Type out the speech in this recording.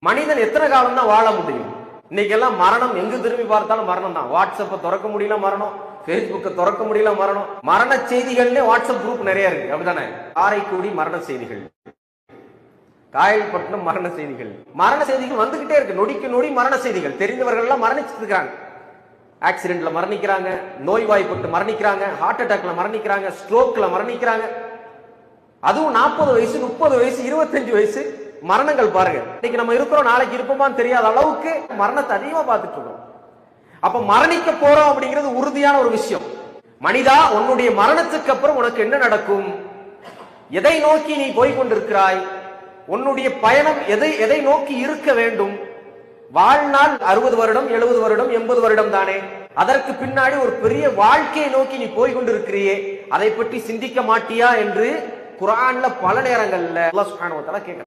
மனிதன் எத்தனை காலம் தான் வாழ முடியும்? இன்னைக்கு எல்லாம் மரணம் எங்கு திரும்பி பார்த்தாலும் மரணம் தான் வாட்ஸ்அப்பை திறக்க முடியல மரணம் பேஸ்புக்கை திறக்க முடியல மரணம். மரண செய்திகள்னே வாட்ஸ்அப் குரூப் நிறைய இருக்கு. அப்படிதானே? காரைக்குடி மரண செய்திகள். காயல்பட்டினம் மரண செய்திகள். மரண செய்திகள் வந்துகிட்டே இருக்கு. நொடிக்கு நொடி மரண செய்திகள். தெரிந்தவர்கள் எல்லாம் மரணிச்சிட்டு ஆக்சிடென்ட்ல மரணிக்கிறாங்க. நோய்வாய்ப்பட்டு மரணிக்கிறாங்க. ஹார்ட் அட்டாக்ல மரணிக்கிறாங்க. ஸ்ட்ரோக்ல மரணிக்கிறாங்க. அதுவும் நாற்பது வயசு முப்பது வயசு இருபத்தஞ்சு வயசு மரணங்கள் பாருங்க. இன்னைக்கு நம்ம இருக்கிறோம் நாளைக்கு இருப்போமான்னு தெரியாத அளவுக்கு மரணத்தை அதிகமா பார்த்துட்டு இருக்கோம். அப்ப மரணிக்க போறோம் அப்படிங்கிறது உறுதியான ஒரு விஷயம். மனிதா உன்னுடைய மரணத்துக்கு அப்புறம் உனக்கு என்ன நடக்கும்? எதை நோக்கி நீ போய் கொண்டிருக்கிறாய் உன்னுடைய பயணம் எதை எதை நோக்கி இருக்க வேண்டும்? வாழ்நாள் அறுபது வருடம் எழுபது வருடம் எண்பது வருடம் தானே. அதற்கு பின்னாடி ஒரு பெரிய வாழ்க்கையை நோக்கி நீ போய் கொண்டிருக்கிறியே அதை பற்றி சிந்திக்க மாட்டியா என்று குரான்ல பல நேரங்கள்ல கேட்க